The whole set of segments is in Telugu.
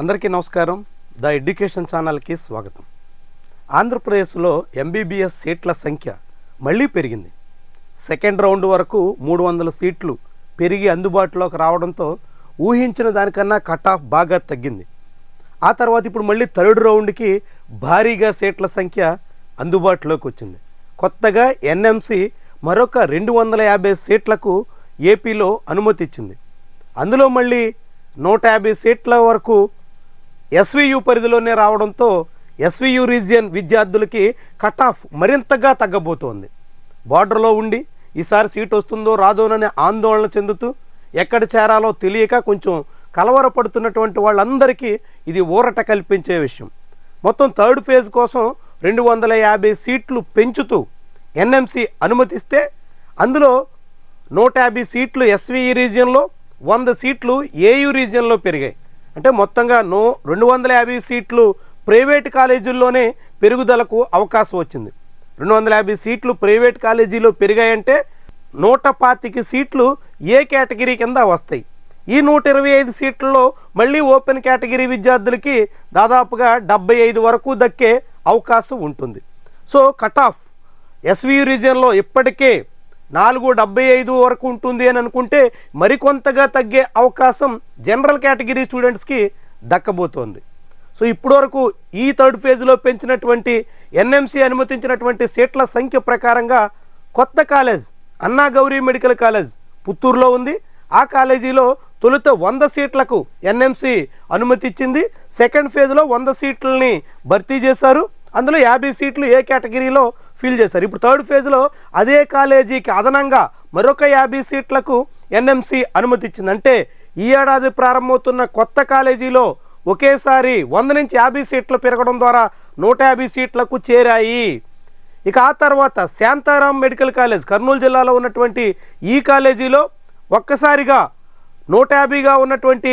అందరికీ నమస్కారం. ద ఎడ్యుకేషన్ ఛానల్కి స్వాగతం. ఆంధ్రప్రదేశ్లో ఎంబీబీఎస్ సీట్ల సంఖ్య మళ్ళీ పెరిగింది. సెకండ్ రౌండ్ వరకు మూడు వందల సీట్లు పెరిగి అందుబాటులోకి రావడంతో ఊహించిన దానికన్నా కట్ ఆఫ్ బాగా తగ్గింది. ఆ తర్వాత ఇప్పుడు మళ్ళీ థర్డ్ రౌండ్కి భారీగా సీట్ల సంఖ్య అందుబాటులోకి వచ్చింది. కొత్తగా ఎన్ఎంసి మరొక రెండు వందల యాభై సీట్లకు ఏపీలో అనుమతి ఇచ్చింది అందులో మళ్ళీ నూట యాభై సీట్ల వరకు ఎస్వియు పరిధిలోనే రావడంతో ఎస్వియు రీజియన్ విద్యార్థులకి కట్ ఆఫ్ మరింతగా తగ్గబోతోంది. బార్డర్లో ఉండి ఈసారి సీట్ వస్తుందో రాదోననే ఆందోళన చెందుతూ ఎక్కడ చేరాలో తెలియక కొంచెం కలవరపడుతున్నటువంటి వాళ్ళందరికీ ఇది ఊరట కల్పించే విషయం. మొత్తం థర్డ్ ఫేజ్ కోసం రెండు వందల యాభై సీట్లు పెంచుతూ ఎన్ఎంసి అనుమతిస్తే అందులో నూట యాభై సీట్లు ఎస్వీఈ రీజియన్లో వంద సీట్లు ఏయు రీజియన్లో పెరిగాయి. అంటే మొత్తంగా నో రెండు వందల యాభై సీట్లు ప్రైవేట్ కాలేజీల్లోనే పెరుగుదలకు అవకాశం వచ్చింది. రెండు వందల యాభై సీట్లు ప్రైవేట్ కాలేజీలో పెరిగాయంటే నూట పాతిక సీట్లు ఏ కేటగిరీ కింద వస్తాయి. ఈ నూట ఇరవై ఐదు సీట్లలో మళ్ళీ ఓపెన్ కేటగిరీ విద్యార్థులకి దాదాపుగా డెబ్బై ఐదు వరకు దక్కే అవకాశం ఉంటుంది. సో కట్ ఆఫ్ ఎస్వి రీజియన్లో ఇప్పటికే నాలుగు డెబ్బై ఐదు వరకు ఉంటుంది అని అనుకుంటే మరికొంతగా తగ్గే అవకాశం జనరల్ కేటగిరీ స్టూడెంట్స్కి దక్కబోతోంది. సో ఇప్పటివరకు ఈ థర్డ్ ఫేజ్లో పెంచినటువంటి ఎన్ఎంసి అనుమతించినటువంటి సీట్ల సంఖ్య ప్రకారంగా కొత్త కాలేజ్ అన్నా గౌరీ మెడికల్ కాలేజ్ పుత్తూరులో ఉంది. ఆ కాలేజీలో తొలుత వంద సీట్లకు ఎన్ఎంసి అనుమతి ఇచ్చింది సెకండ్ ఫేజ్లో వంద సీట్లని భర్తీ చేశారు. అందులో యాభై సీట్లు ఏ కేటగిరీలో ఫిల్ చేశారు. ఇప్పుడు థర్డ్ ఫేజ్లో అదే కాలేజీకి అదనంగా మరొక యాభై సీట్లకు ఎన్ఎంసి అనుమతిచ్చింది. అంటే ఈ ఏడాది ప్రారంభమవుతున్న కొత్త కాలేజీలో ఒకేసారి వంద నుంచి యాభై సీట్లు పెరగడం ద్వారా నూట యాభై సీట్లకు చేరాయి. ఇక ఆ తర్వాత శాంతారాం మెడికల్ కాలేజ్ కర్నూలు జిల్లాలో ఉన్నటువంటి ఈ కాలేజీలో ఒక్కసారిగా నూట యాభైగా ఉన్నటువంటి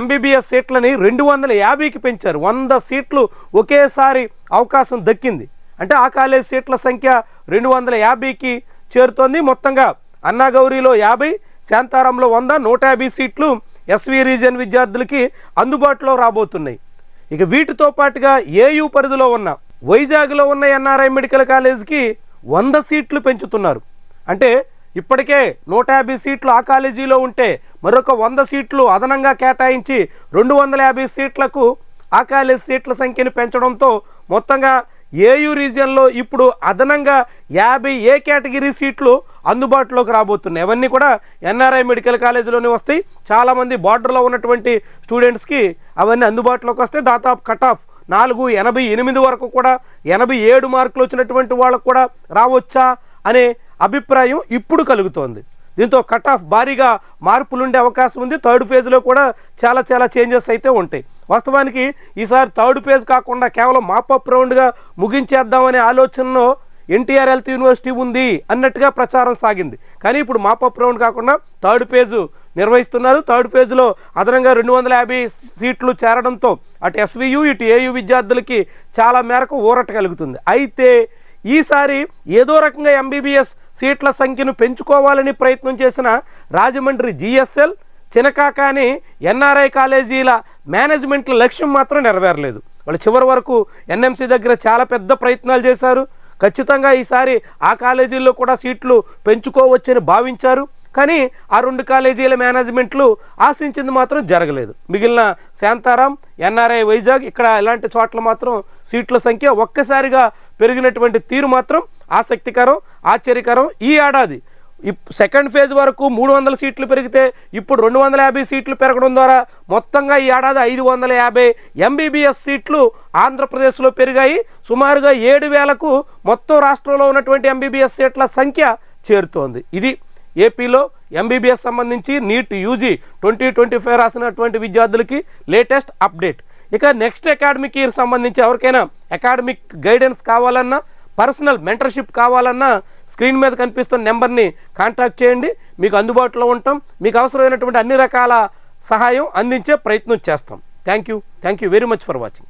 ఎంబీబీఎస్ సీట్లని రెండు వందల యాభైకి పెంచారు. వంద సీట్లు ఒకేసారి అవకాశం దక్కింది. అంటే ఆ కాలేజ్ సీట్ల సంఖ్య రెండు వందల యాభైకి చేరుతోంది. మొత్తంగా అన్నాగౌరిలో యాభై శాంతారాంలో వంద నూట యాభై సీట్లు ఎస్వి రీజియన్ విద్యార్థులకి అందుబాటులో రాబోతున్నాయి. ఇక వీటితో పాటుగా ఏయు పరిధిలో ఉన్న వైజాగ్లో ఉన్న ఎన్ఆర్ఐ మెడికల్ కాలేజ్కి వంద సీట్లు పెంచుతున్నారు. అంటే ఇప్పటికే నూట యాభై సీట్లు ఆ కాలేజీలో ఉంటే మరొక వంద సీట్లు అదనంగా కేటాయించి రెండు వందల యాభై సీట్లకు ఆ కాలేజ్ సీట్ల సంఖ్యను పెంచడంతో మొత్తంగా ఏయు రీజియన్లో ఇప్పుడు అదనంగా యాభై ఏ కేటగిరీ సీట్లు అందుబాటులోకి రాబోతున్నాయి. అవన్నీ కూడా ఎన్ఆర్ఐ మెడికల్ కాలేజీలోనే వస్తాయి. చాలామంది బార్డర్లో ఉన్నటువంటి స్టూడెంట్స్కి అవన్నీ అందుబాటులోకి వస్తే దాదాపు కట్ ఆఫ్ నాలుగు ఎనభై ఎనిమిది వరకు కూడా ఎనభై ఏడు మార్కులు వచ్చినటువంటి వాళ్ళకు కూడా రావచ్చా అనే అభిప్రాయం ఇప్పుడు కలుగుతోంది. దీంతో కట్ ఆఫ్ భారీగా మార్పులు ఉండే అవకాశం ఉంది. థర్డ్ ఫేజ్లో కూడా చాలా చాలా చేంజెస్ అయితే ఉంటాయి. వాస్తవానికి ఈసారి థర్డ్ ఫేజ్ కాకుండా కేవలం మాపప్ రౌండ్గా ముగించేద్దామనే ఆలోచనలో ఎన్టీఆర్ హెల్త్ యూనివర్సిటీ ఉంది అన్నట్టుగా ప్రచారం సాగింది. కానీ ఇప్పుడు మాపప్ రౌండ్ కాకుండా థర్డ్ ఫేజు నిర్వహిస్తున్నారు. థర్డ్ ఫేజ్లో అదనంగా రెండు వందల యాభై సీట్లు చేరడంతో అటు ఎస్వియు ఇటు ఏయు విద్యార్థులకి చాలా మేరకు ఊరట కలుగుతుంది. అయితే ఈసారి ఏదో రకంగా ఎంబీబీఎస్ సీట్ల సంఖ్యను పెంచుకోవాలని ప్రయత్నం చేసిన రాజమండ్రి జిఎస్ఎల్ చినకాకాని ఎన్ఆర్ఐ కాలేజీల మేనేజ్మెంట్ల లక్ష్యం మాత్రం నెరవేరలేదు. వాళ్ళు చివరి వరకు ఎన్ఎంసీ దగ్గర చాలా పెద్ద ప్రయత్నాలు చేశారు. ఖచ్చితంగా ఈసారి ఆ కాలేజీల్లో కూడా సీట్లు పెంచుకోవచ్చని భావించారు. కానీ ఆ రెండు కాలేజీల మేనేజ్మెంట్లు ఆశించింది మాత్రం జరగలేదు. మిగిలిన శాంతారాం ఎన్ఆర్ఐ వైజాగ్ ఇక్కడ ఇలాంటి చోట్ల మాత్రం సీట్ల సంఖ్య ఒక్కసారిగా పెరిగినటువంటి తీరు మాత్రం ఆసక్తికరం ఆశ్చర్యకరం. ఈ ఏడాది సెకండ్ ఫేజ్ వరకు మూడు వందల సీట్లు పెరిగితే ఇప్పుడు రెండు వందల యాభై సీట్లు పెరగడం ద్వారా మొత్తంగా ఈ ఏడాది ఐదు వందల యాభై ఎంబీబీఎస్ సీట్లు ఆంధ్రప్రదేశ్లో పెరిగాయి. సుమారుగా ఏడు వేలకు మొత్తం రాష్ట్రంలో ఉన్నటువంటి ఎంబీబీఎస్ సీట్ల సంఖ్య చేరుతోంది. ఇది ఏపీలో ఎంబీబీఎస్ సంబంధించి NEET UG twenty twenty five రాసినటువంటి విద్యార్థులకి లేటెస్ట్ అప్డేట్. ఇక నెక్స్ట్ అకాడమిక్ ఇయర్ సంబంధించి ఎవరికైనా అకాడమిక్ గైడెన్స్ కావాలన్నా పర్సనల్ మెంటర్షిప్ కావాలన్నా స్క్రీన్ మీద కనిపిస్తున్న నెంబర్ని కాంటాక్ట్ చేయండి. మీకు అందుబాటులో ఉంటాం. మీకు అవసరమైనటువంటి అన్ని రకాల సహాయం అందించే ప్రయత్నం చేస్తాం. Thank you thank you very much for watching